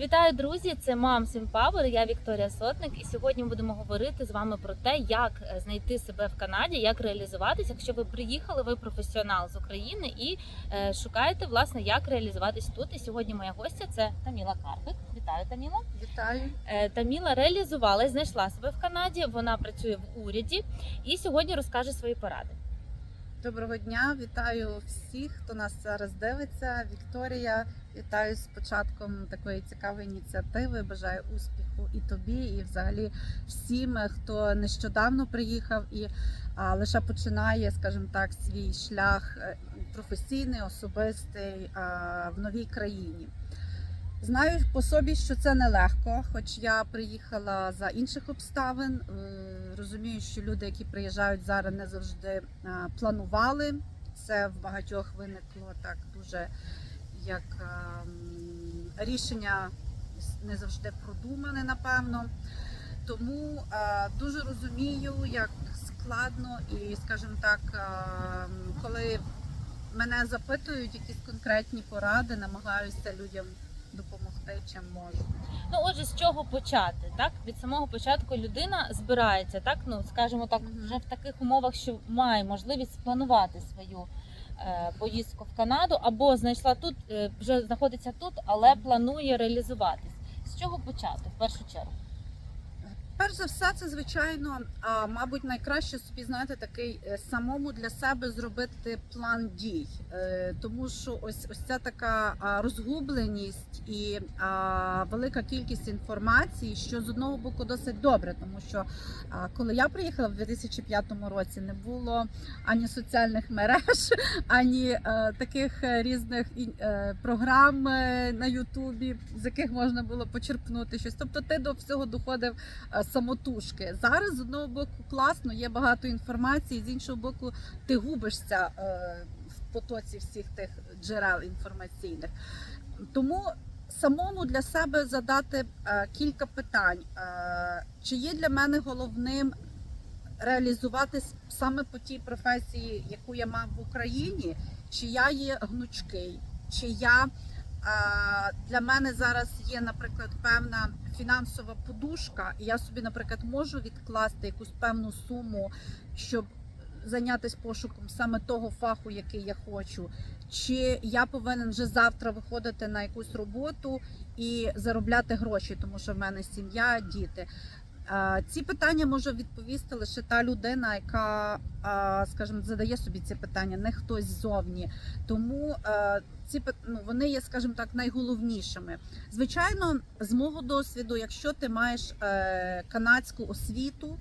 Вітаю, друзі! Це Мам Power, Я Вікторія Сотник. І сьогодні ми будемо говорити з вами про те, як е, знайти себе в Канаді, як реалізуватися. Якщо ви приїхали, ви професіонал з України і е, шукаєте власне, як реалізуватись тут. І сьогодні моя гостя це Таміла Карпик. Вітаю, Таміла. Вітаю. Е, Таміла реалізувалась, знайшла себе в Канаді. Вона працює в уряді і сьогодні розкаже свої поради. Доброго дня, вітаю всіх, хто нас зараз дивиться. Вікторія, вітаю з початком такої цікавої ініціативи. Бажаю успіху і тобі, і взагалі всім, хто нещодавно приїхав і а, лише починає, скажімо так, свій шлях е, професійний, особистий а, в новій країні. Знаю по собі, що це нелегко, хоч я приїхала за інших обставин. Е, Розумію, що люди, які приїжджають зараз, не завжди е, планували. Це в багатьох виникло так дуже як ем, рішення не завжди продумане, напевно. Тому е, дуже розумію, як складно, і, скажімо так, коли мене запитують якісь конкретні поради, намагаюся людям допомогти, чим можу. Ну, отже, з чого почати? Так, від самого початку людина збирається, так ну скажімо так, угу. вже в таких умовах, що має можливість спланувати свою е, поїздку в Канаду, або знайшла тут, е, вже знаходиться тут, але планує реалізуватись. З чого почати в першу чергу? Перш за все, це звичайно, мабуть, найкраще собі знаєте, такий е, самому для себе зробити план дій, Е, тому що ось ось ця така розгубленість і велика кількість інформації, що з одного боку досить добре, тому що коли я приїхала в 2005 році, не було ані соціальних мереж, ані е, таких різних програм на Ютубі, з яких можна було почерпнути щось. Тобто ти до всього доходив самотужки. Зараз з одного боку класно, є багато інформації, з іншого боку, ти губишся е, в потоці всіх тих джерел інформаційних. Тому самому для себе задати е, кілька питань: Е, чи є для мене головним реалізуватись саме по тій професії, яку я мав в Україні, чи я є гнучкий, чи я. Е, Для мене зараз є, наприклад, певна фінансова подушка, і я собі, наприклад, можу відкласти якусь певну суму, щоб зайнятися пошуком саме того фаху, який я хочу. Чи я повинен вже завтра виходити на якусь роботу і заробляти гроші, тому що в мене сім'я, діти. Е, Ці питання може відповісти лише та людина, яка, е, скажімо, задає собі ці питання, не хтось ззовні. Тому е, ці ну, вони є, скажімо так, найголовнішими. Звичайно, з мого досвіду, якщо ти маєш канадську освіту,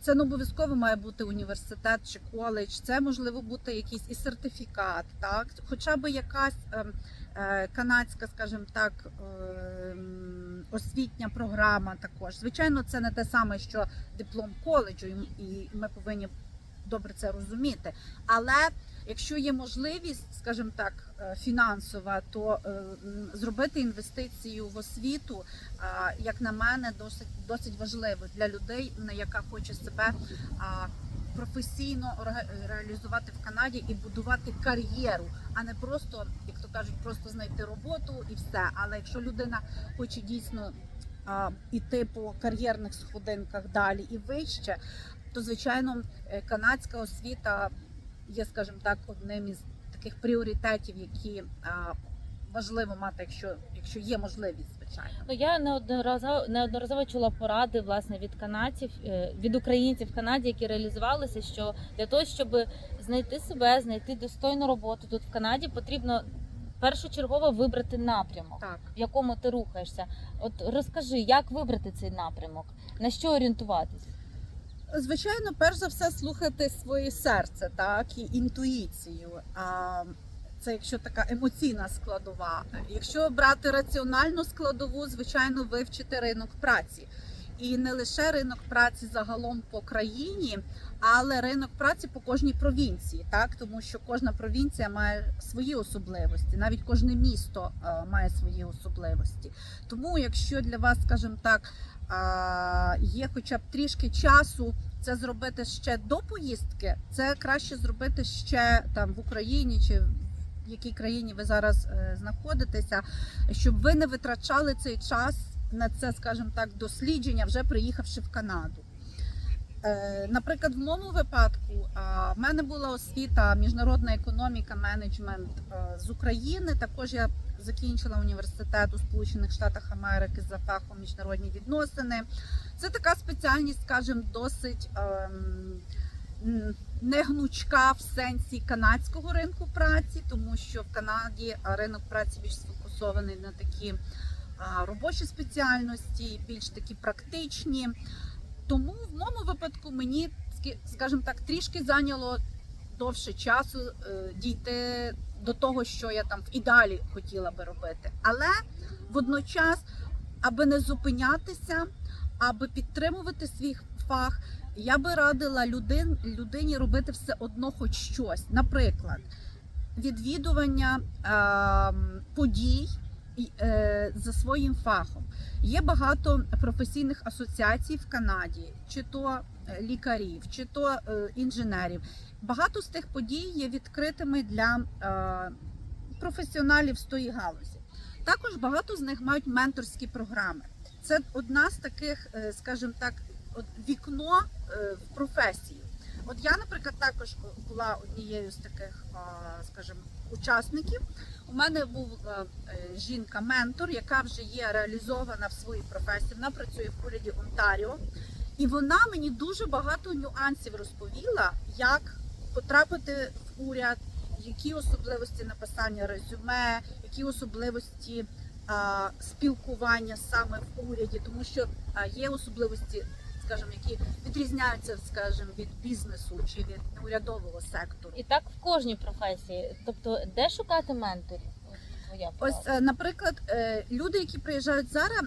це не обов'язково має бути університет чи коледж, це можливо бути якийсь і сертифікат, так хоча б якась ем, канадська, скажімо так, ем, освітня програма. Також звичайно, це не те саме, що диплом коледжу, і- ми повинні добре це розуміти. Але якщо є можливість, скажімо так, е, фінансова, то е, зробити інвестицію в освіту, як на мене, досить досить важливо для людей, яка хоче себе професійно реалізувати в Канаді і будувати кар'єру, а не просто, як то кажуть, просто знайти роботу і все. Але якщо людина хоче дійсно іти по кар'єрних сходинках далі і вище, то звичайно е, канадська освіта є, скажімо так, одним із таких пріоритетів, які важливо мати, якщо, якщо є можливість, звичайно. Ну я неодноразово неодноразово чула поради власне від канадців, е, від українців в Канаді, які реалізувалися, що для того, щоб знайти себе, знайти достойну роботу тут в Канаді, потрібно першочергово вибрати напрямок, Так. в якому ти рухаєшся. От розкажи, як вибрати цей напрямок, на що орієнтуватись? Звичайно, перш за все слухати своє серце, так і інтуїцію. А це якщо така емоційна складова. Якщо брати раціональну складову, звичайно, вивчити ринок праці. І не лише ринок праці загалом по країні, але ринок праці по кожній провінції, так тому що кожна провінція має свої особливості, навіть кожне місто е, має свої особливості. Тому, якщо для вас, скажімо так, є хоча б трішки часу це зробити ще до поїздки, це краще зробити ще там в Україні чи в якій країні ви зараз е, знаходитеся, щоб ви не витрачали цей час на це, скажімо так, дослідження, вже приїхавши в Канаду. Е, Наприклад, в моєму випадку в мене була освіта міжнародна економіка, менеджмент е, з України. Також я закінчила університет у Сполучених Штатах Америки за фахом міжнародні відносини. Це така спеціальність, скажімо, досить ем, не гнучка в сенсі канадського ринку праці, тому що в Канаді ринок праці більш сфокусований на такі робочі спеціальності, більш такі практичні. Тому в моєму випадку мені, скажімо так, трішки зайняло довше часу е, дійти до того, що я там в ідеалі хотіла би робити. Але водночас, аби не зупинятися, аби підтримувати свій фах, я би радила людин, людині робити все одно хоч щось. Наприклад, відвідування е, подій е, за своїм фахом. Є багато професійних асоціацій в Канаді, чи то е, лікарів, чи то е, інженерів. Багато з тих подій є відкритими для е, професіоналів з тої галузі. Також багато з них мають менторські програми. Це одна з таких, е, скажімо так, вікно е, в професію. От я, наприклад, також була однією з таких, скажімо, учасників. У мене був е, е, жінка-ментор, яка вже є реалізована в своїй професії. Вона працює в уряді Онтаріо, і вона мені дуже багато нюансів розповіла, як потрапити в уряд, які особливості написання резюме, які особливості спілкування саме в уряді, тому що є особливості, скажімо, які відрізняються, скажімо, від бізнесу чи від урядового сектору. І так в кожній професії. Тобто, де шукати менторів? Ось, е, наприклад, е, люди, які приїжджають зараз,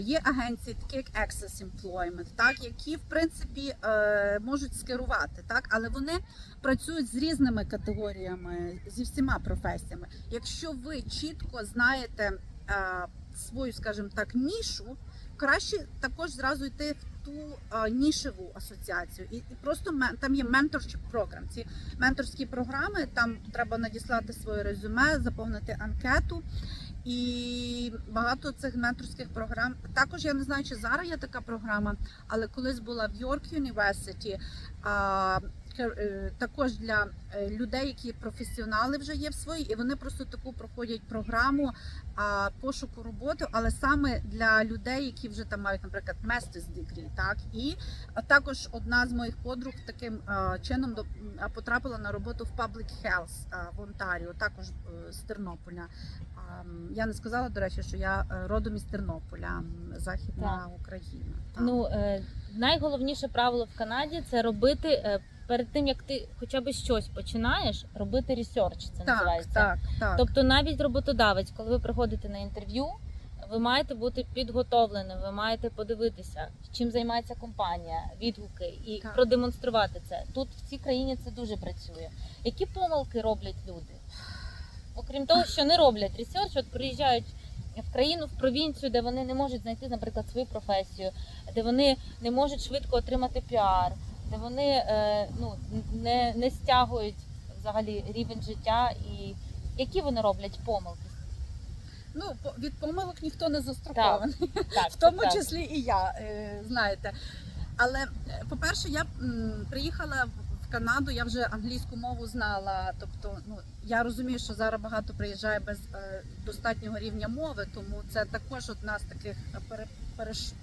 є агенції, такі як Access Employment, так які в принципі е, можуть скерувати, так, але вони працюють з різними категоріями, зі всіма професіями. Якщо ви чітко знаєте свою, скажімо так, нішу, краще також зразу йти в ту е, нішеву асоціацію, і, і просто мен- там є менторшіп програм. Ці менторські програми. Там треба надіслати своє резюме, заповнити анкету. І багато цих менторських програм. Також я не знаю, чи зараз є така програма, але колись була в кер- е, також для е, людей, які професіонали вже є в своїй, і вони просто таку проходять програму пошуку роботи, але саме для людей, які вже там мають, наприклад, master's degree, так і а також одна з моїх подруг таким чином потрапила на роботу в Public Health в Онтаріо, також е, з Тернополя. Я не сказала, до речі, що я е, родом із Тернополя, Західна Україна. Так. Ну е, найголовніше правило в Канаді це робити е, перед тим, як ти хоча б щось починаєш, робити ресерч. Це так, називається. так, так. Тобто, навіть роботодавець, коли ви приходите на інтерв'ю, ви маєте бути підготовленим, ви маєте подивитися, чим займається компанія, відгуки і Так. продемонструвати це. Тут в цій країні це дуже працює. Які помилки роблять люди? Окрім того, що не роблять ресерч, от приїжджають в країну, в провінцію, де вони не можуть знайти, наприклад, свою професію, де вони не можуть швидко отримати піар, де вони е, ну, не, не стягують взагалі рівень життя і які вони роблять помилки? Ну, від помилок ніхто не застрахований. Так, в тому правда. числі і я, е, знаєте. Але, е, по-перше, я приїхала в Канаду, я вже англійську мову знала. Тобто, ну я розумію, що зараз багато приїжджає без достатнього рівня мови, тому це також одна з таких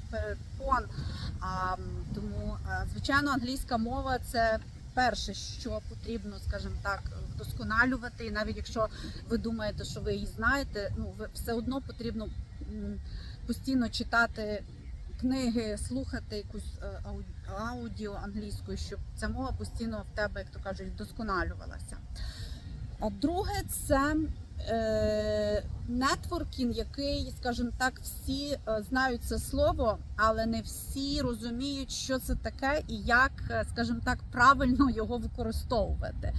перепон. А, тому, е, звичайно, англійська мова це. Перше, що потрібно, скажімо так, вдосконалювати, і навіть якщо ви думаєте, що ви її знаєте, ну все одно потрібно постійно читати книги, слухати якусь е, аудіо англійською, щоб ця мова постійно в тебе, як то кажуть, вдосконалювалася. А друге, це нетворкінг, який, скажімо так, всі е, знають це слово, але не всі розуміють, що це таке і як, е, скажімо так, правильно його використовувати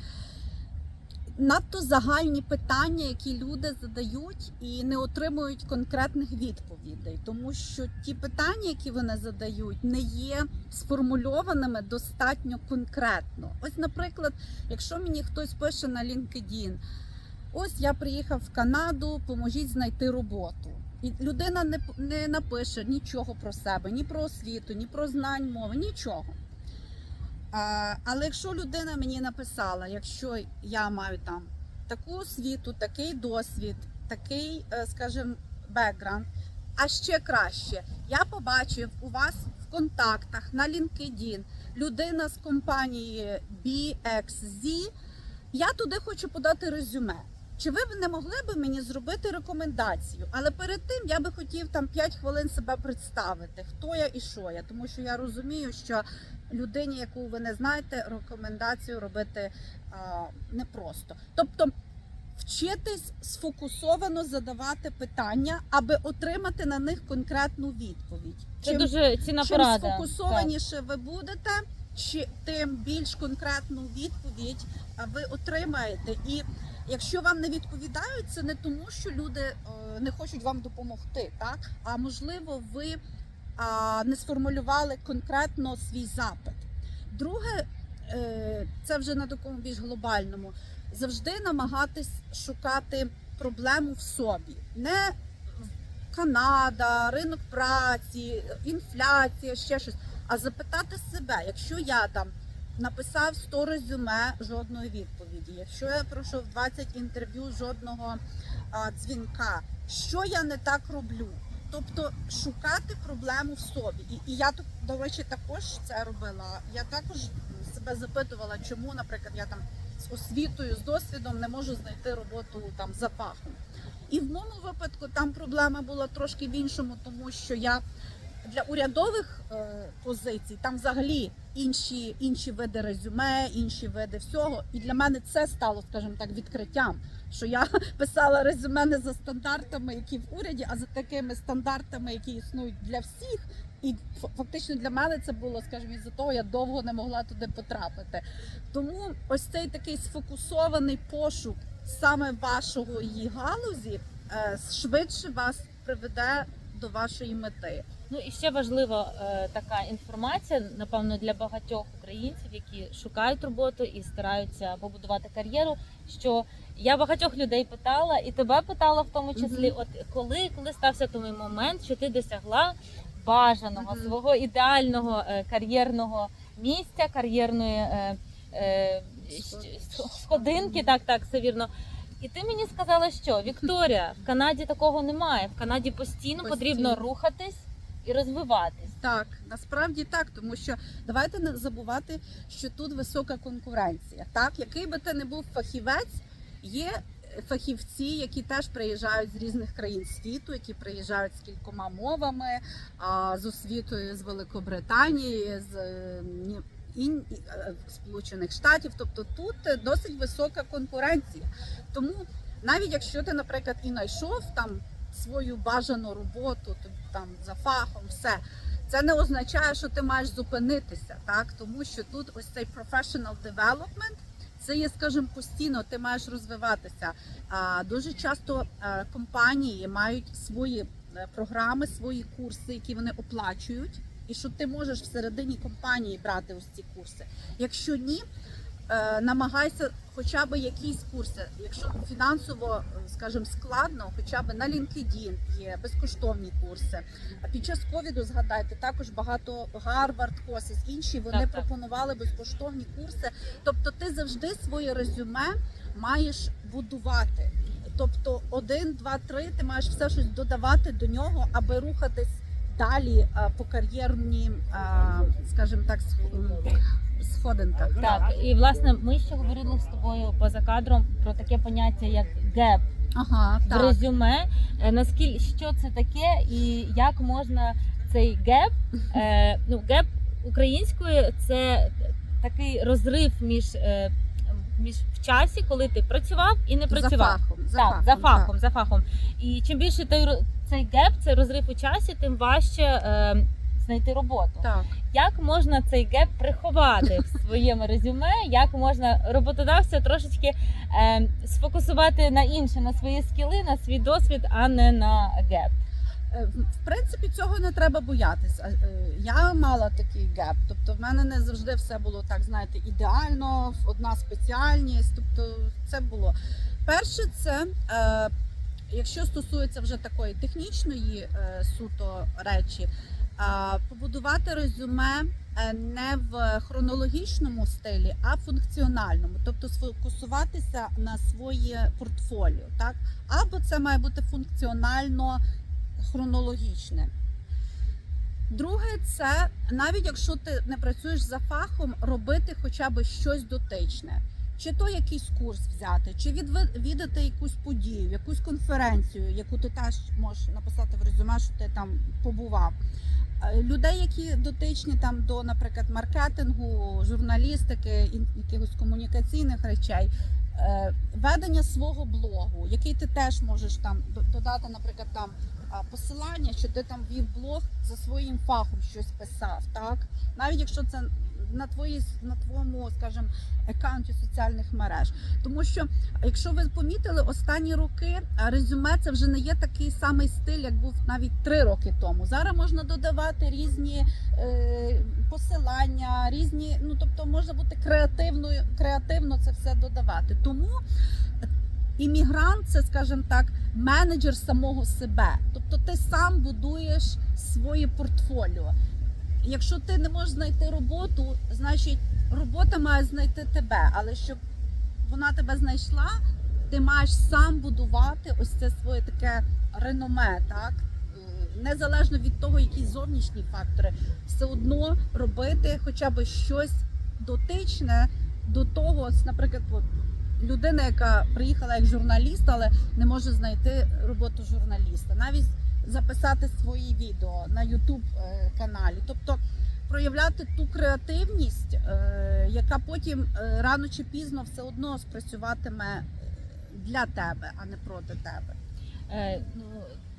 надто загальні питання, які люди задають, і не отримують конкретних відповідей, тому що ті питання, які вони задають, не є сформульованими достатньо конкретно. Ось, наприклад, якщо мені хтось пише на LinkedIn, ось я приїхав в Канаду, поможіть знайти роботу. І людина не, не напише нічого про себе, ні про освіту, ні про знань мови, нічого. А, але якщо людина мені написала, якщо я маю там таку освіту, такий досвід, такий, е, скажімо, бекграунд, а ще краще, я побачив у вас в контактах на LinkedIn людина з компанії BXZ, я туди хочу подати резюме. Чи ви б не могли б мені зробити рекомендацію? Але перед тим я би хотів там 5 хвилин себе представити, хто я і що я, тому що я розумію, що людині, яку ви не знаєте, рекомендацію робити а, непросто. Тобто вчитись сфокусовано задавати питання, аби отримати на них конкретну відповідь. Це Чим- дуже цінна Чим порада. сфокусованіше ви будете, чи тим більш конкретну відповідь ви отримаєте. І якщо вам не відповідають, це не тому, що люди е, не хочуть вам допомогти, так а можливо, ви не сформулювали конкретно свій запит. Друге, е, це вже на такому більш глобальному. Завжди намагатись шукати проблему в собі. Не Канада, ринок праці, інфляція, ще щось. А запитати себе, якщо я там написав 100 резюме, жодної відповіді, якщо я пройшов 20 інтерв'ю, жодного а, дзвінка, що я не так роблю? Тобто шукати проблему в собі. І, і я тут, до речі, також це робила. Я також себе запитувала, чому, наприклад, я там з освітою, з досвідом не можу знайти роботу там за фахом. І в моєму випадку там проблема була трошки в іншому, тому що я для урядових е, позицій там взагалі інші, інші види резюме, інші види всього. І для мене це стало, скажімо так, відкриттям. Що я писала резюме не за стандартами, які в уряді, а за такими стандартами, які існують для всіх. І фактично для мене це було, скажімо, із-за того, я довго не могла туди потрапити. Тому ось цей такий сфокусований пошук саме вашого її галузі е, швидше вас приведе до вашої мети. Ну і ще важлива е, така інформація, напевно, для багатьох українців, які шукають роботу і стараються побудувати кар'єру. Що я багатьох людей питала, і тебе питала в тому числі, от коли, коли стався той момент, що ти досягла бажаного свого ідеального е, кар'єрного місця, кар'єрної е, е, сходинки, так, так, все вірно. І ти мені сказала, що Вікторія, в Канаді такого немає. В Канаді постійно Постійно. потрібно рухатись і розвиватись. Так, насправді так, тому що давайте не забувати, що тут висока конкуренція. Так, який би ти не був фахівець, є фахівці, які теж приїжджають з різних країн світу, які приїжджають з кількома мовами, з освітою з Великобританії, з е, і, е, Сполучених Штатів. Тобто тут досить висока конкуренція. Тому навіть якщо ти, наприклад, і знайшов там свою бажану роботу, там за фахом, все. Це не означає, що ти маєш зупинитися, так тому що тут ось цей professional development, це є, скажімо, постійно, ти маєш розвиватися. А дуже часто е, компанії мають свої е, програми, свої курси, які вони оплачують, і що ти можеш всередині компанії брати ось ці курси. Якщо ні, намагайся хоча б якісь курси, якщо фінансово, е, скажімо, складно, хоча б на LinkedIn є безкоштовні курси. А під час ковіду згадайте також багато Harvard Courses, інші вони Так, так. пропонували безкоштовні курси. Тобто, ти завжди своє резюме маєш будувати. Тобто, один, два, три, ти маєш все щось додавати до нього, аби рухатись далі а, по кар'єрній, а, скажімо так, сх- сходинках. Так, і власне ми ще говорили з тобою поза кадром про таке поняття як геп Ага, в так. резюме. Е, Наскільки що це таке, і як можна цей геп, е, ну геп українською це такий розрив між. Між в часі, коли ти працював і не За працював, фахом. За так, фахом, за фахом, за фахом. І чим більше той цей геп, цей розрив у часі, тим важче е, знайти роботу. Так. так. Як можна цей геп приховати в своєму резюме? Як можна роботодавця трошечки е, сфокусувати на інше, на свої скіли, на свій досвід, а не на геп? Е, в- принципі, цього не треба боятися. Е, Я мала такий геп. Тобто, в мене не завжди все було так, знаєте, ідеально, одна спеціальність. Тобто, це було. Перше, це е, якщо стосується вже такої технічної суто речі, побудувати резюме не в хронологічному стилі, а функціональному, тобто сфокусуватися на своє портфоліо, так або це має бути функціонально хронологічне. Друге, це навіть якщо ти не працюєш за фахом, робити хоча б щось дотичне. Чи то якийсь курс взяти, чи віддати якусь подію, якусь конференцію, яку ти теж можеш написати в резюме, що ти там побував. Е, Людей, які дотичні там до, наприклад, маркетингу, журналістики, якихось комунікаційних речей, е, ведення свого блогу, який ти теж можеш там додати, наприклад, там посилання, що ти там вів блог за своїм фахом щось писав, так навіть якщо це на твої на твоєму, скажімо, аккаунті соціальних мереж. Тому що, якщо ви помітили, останні роки резюме це вже не є такий самий стиль, як був навіть три роки тому. Зараз можна додавати різні е, посилання, різні, ну тобто можна бути креативною, креативно це все додавати. Тому іммігрант це, скажімо так, менеджер самого себе. Тобто ти сам будуєш своє портфоліо. Якщо ти не можеш знайти роботу, значить робота має знайти тебе. Але щоб вона тебе знайшла, ти маєш сам будувати ось це своє таке реноме, так? Незалежно від того, які зовнішні фактори, все одно робити хоча б щось дотичне до того, наприклад, людина, яка приїхала як журналіст, але не може знайти роботу журналіста, навіть записати свої відео на YouTube е. Тобто проявляти ту креативність, е, яка потім е, рано чи пізно все одно спрацюватиме для тебе, а не проти тебе. Ну,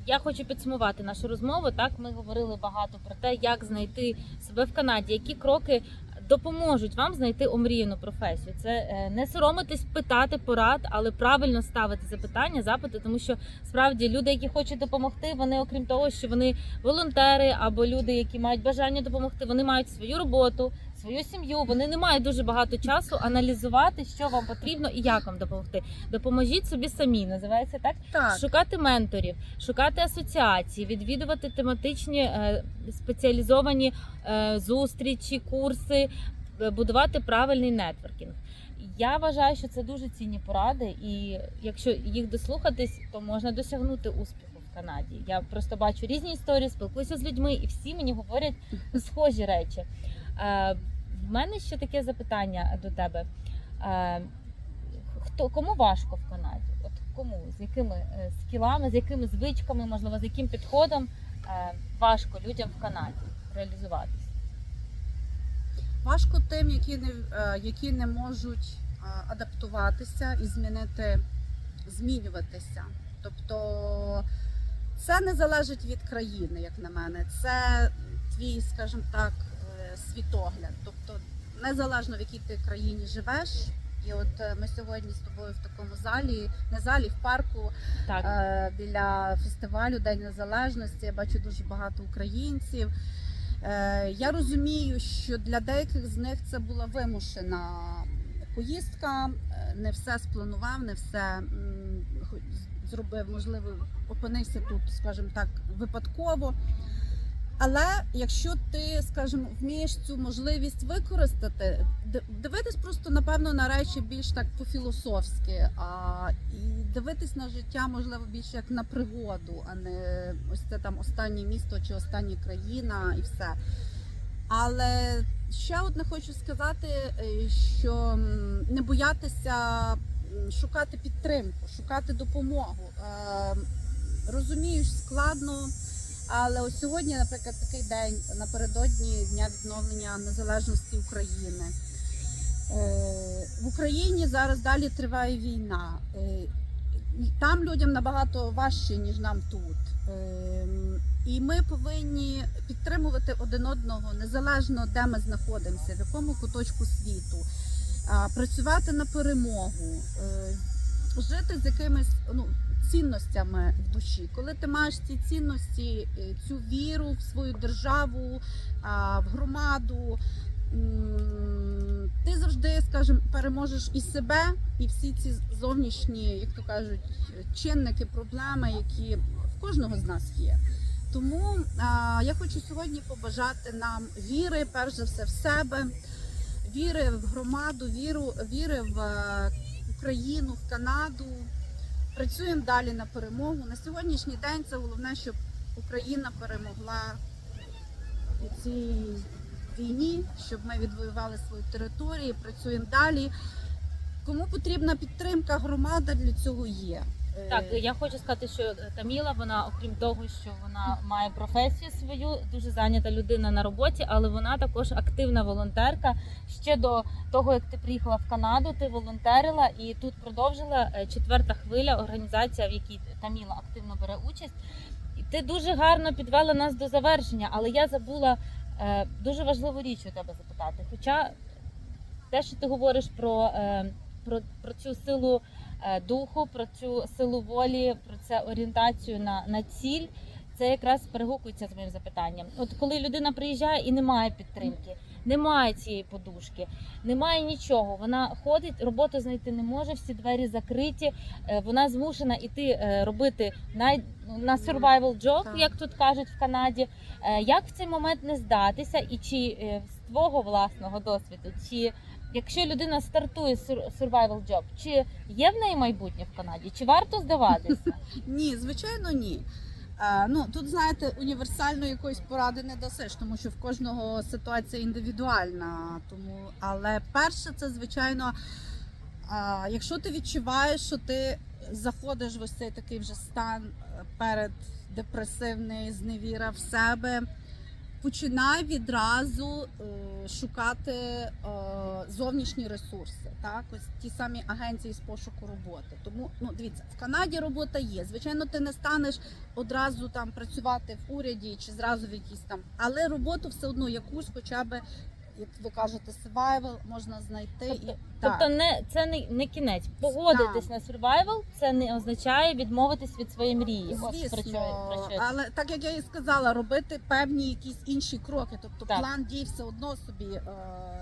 я хочу підсумувати нашу розмову. Так, ми говорили багато про те, як знайти себе в Канаді, які кроки допоможуть вам знайти омріяну професію. Це е, не соромитись питати порад, але правильно ставити запитання, запити, тому що справді люди, які хочуть допомогти, вони, окрім того, що вони волонтери або люди, які мають бажання допомогти, вони мають свою роботу, свою сім'ю. Вони не мають дуже багато часу аналізувати, що вам потрібно і як вам допомогти. Допоможіть собі самі, називається так. Так, Шукати менторів, шукати асоціації, відвідувати тематичні е, спеціалізовані е, зустрічі, курси, е, будувати правильний нетворкінг. Я вважаю, що це дуже цінні поради, і якщо їх дослухатись, то можна досягнути успіху в Канаді. Я просто бачу різні історії, спілкуюся з людьми, і всі мені говорять схожі речі. Е, в мене ще таке запитання до тебе. Е, хто кому важко в Канаді? От кому з якими е, скілами, з якими звичками, можливо, з яким підходом е, важко людям в Канаді реалізуватися? важко тим, які не, е, які не можуть е, адаптуватися і змінити, змінюватися. Тобто це не залежить від країни, як на мене. Це твій, скажімо так, е, світогляд. Тобто, незалежно в якій ти країні живеш. І от е, ми сьогодні з тобою в такому залі, не залі, в парку Так, е, біля фестивалю День Незалежності. Я бачу дуже багато українців. Е, Я розумію, що для деяких з них це була вимушена поїздка, е, не все спланував, не все зробив, можливо, опинився тут, скажімо так, випадково. Але якщо ти, скажімо, вмієш цю можливість використати, дивитись просто напевно на речі більш так по-філософськи, а і дивитись на життя, можливо, більше як на пригоду, а не ось це там останнє місто чи остання країна і все. Але ще одне хочу сказати, е, що не боятися шукати підтримку, шукати допомогу. Е, Розумію, складно. Але ось сьогодні, наприклад, такий день напередодні дня відновлення незалежності України. Е, В Україні зараз далі триває війна. Е, Там людям набагато важче, ніж нам тут. Е, І ми повинні підтримувати один одного незалежно, де ми знаходимося, в якому куточку світу, працювати на перемогу, жити з якимись ну, цінностями в душі. Коли ти маєш ці цінності, е, цю віру в свою державу, в громаду, ти завжди, скажімо, переможеш і себе, і всі ці зовнішні, як то кажуть, чинники, проблеми, які в кожного з нас є. Тому а, я хочу сьогодні побажати нам віри, перш за все, в себе, віри в громаду, віру, віри в е, Україну, в Канаду. Працюємо далі на перемогу. На сьогоднішній день це головне, щоб Україна перемогла у цій війні, щоб ми відвоювали свої території, працюємо далі. Кому потрібна підтримка, громада для цього є. Е, Так, я хочу сказати, що Таміла, вона, окрім того, що вона має професію свою, дуже зайнята людина на роботі, але вона також активна волонтерка. Ще до того, як ти приїхала в Канаду, ти волонтерила і тут продовжила е, четверта хвиля, організація, в якій Таміла активно бере участь. І ти дуже гарно підвела нас до завершення, але я забула е, дуже важливу річ у тебе запитати. Хоча те, що ти говориш про, е, про, про цю силу е, духу, про цю силу волі, про це орієнтацію на, на ціль. Це якраз перегукується з моїм запитанням. От коли людина приїжджає і немає підтримки, немає цієї подушки, немає нічого. Вона ходить, роботу знайти не може, всі двері закриті. е, Вона змушена іти е, робити най, на survival job, як тут кажуть в Канаді. Е, Як в цей момент не здатися, і чи е, з твого власного досвіду, чи якщо людина стартує sur- survival job, чи є в неї майбутнє в Канаді, чи варто здаватися? Ні, звичайно, ні. Ну тут знаєте, універсальної якоїсь поради не дасиш, тому що в кожного ситуація індивідуальна. Тому, але перше, це звичайно, якщо ти відчуваєш, що ти заходиш в ось цей такий вже стан е, перед депресивний, зневіра в себе. Починай відразу е, шукати е, зовнішні ресурси, так ось ті самі агенції з пошуку роботи. Тому ну дивіться, в Канаді робота є. Звичайно, ти не станеш одразу там працювати в уряді чи зразу в якійсь там, але роботу все одно якусь, хоча б як ви кажете, survival можна знайти і Тобто, так. тобто не це не, не кінець. Погодитись на survival це не означає відмовитись від своєї мрії. Ось про що, Звісно, але так як я і сказала, робити певні якісь інші кроки. Тобто Так. план дій все одно собі е,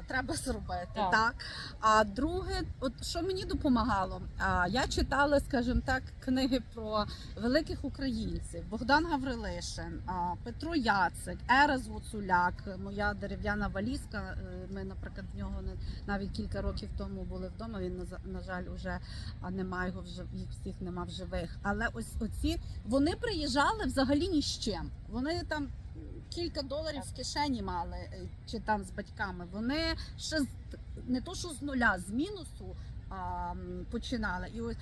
треба зробити. Так. Так. А друге, от що мені допомагало, а, я читала, скажімо так, книги про великих українців: Богдан Гаврилишин, а, Петро Яцик, Ерес Гуцуляк, моя дерев'яна валізка. Е, Ми, наприклад, в нього не- навіть кілька років тому були вдома. Він на жаль уже немає його вже їх всіх нема в живих. Але ось оці вони приїжджали взагалі ні з чим. Вони там кілька доларів в кишені мали е, чи там з батьками. Вони ще не то, що з нуля, з мінусу. А, починала. і ось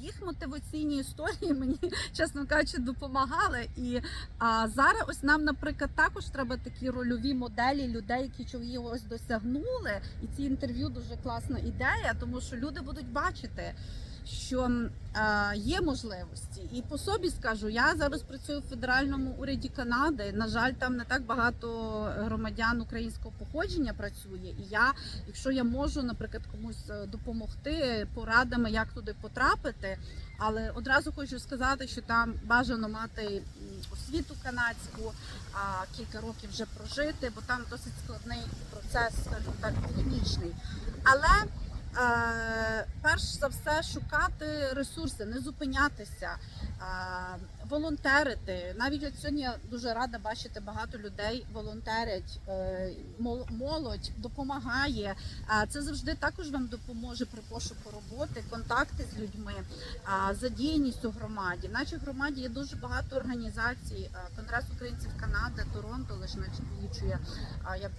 їх мотиваційні історії мені чесно кажучи допомагали. І а зараз ось нам, наприклад, також треба такі рольові моделі людей, які чогось досягнули. І ці інтерв'ю дуже класна ідея, тому що люди будуть бачити, що м, є можливості. І по собі скажу, я зараз працюю в федеральному уряді Канади. На жаль, там не так багато громадян українського походження працює. І я, якщо я можу, наприклад, комусь е, допомогти порадами, як туди потрапити. Але одразу хочу сказати, що там бажано мати освіту канадську, а кілька років вже прожити, бо там досить складний процес, скажімо так, технічний. Але е, перш за все шукати ресурси, не зупинятися, е, волонтерити. Навіть от сьогодні я дуже рада бачити багато людей волонтерять, е, молодь допомагає. Це завжди також вам допоможе при пошуку роботи, контакти з людьми, задіяність у громаді. В нашій громаді є дуже багато організацій. Конгрес українців Канади, Торонто лише налічує.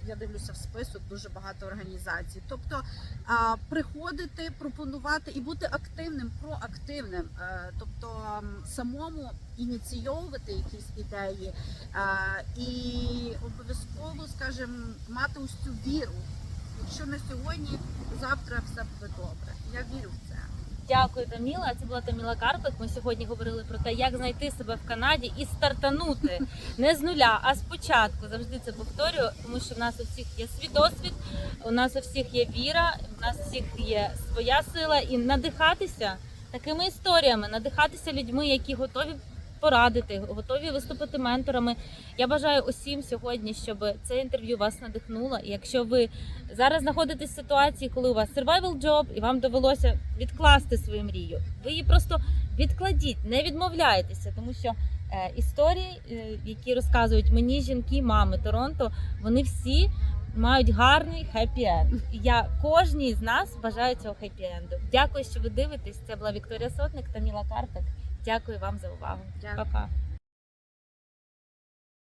Я, дивлюся в список, дуже багато організацій. Тобто а, приходити, пропонувати і бути активним, проактивним, Е, тобто самому ініційовувати якісь ідеї і обов'язково, скажімо, мати ось цю віру. Якщо на сьогодні, завтра все буде добре. Я вірю в це. Дякую, Таміла. Це була Таміла Карпик. Ми сьогодні говорили про те, як знайти себе в Канаді і стартанути не з нуля, а спочатку. Завжди це повторюю, тому що в нас у всіх є свій досвід, у нас у всіх є віра, у нас у всіх є своя сила і надихатися такими історіями, надихатися людьми, які готові порадити, готові виступити менторами. Я бажаю усім сьогодні, щоб це інтерв'ю вас надихнуло. І якщо ви зараз знаходитесь в ситуації, коли у вас survival job і вам довелося відкласти свою мрію, ви її просто відкладіть, не відмовляйтеся, тому що е, історії, е, які розказують мені жінки, мами Торонто, вони всі мають гарний хеппі енд. Я кожній з нас бажаю цього хеппі енду. Дякую, що ви дивитесь. Це була Вікторія Сотник та Міла Карпик. Дякую вам за увагу. Дякую. Па-па.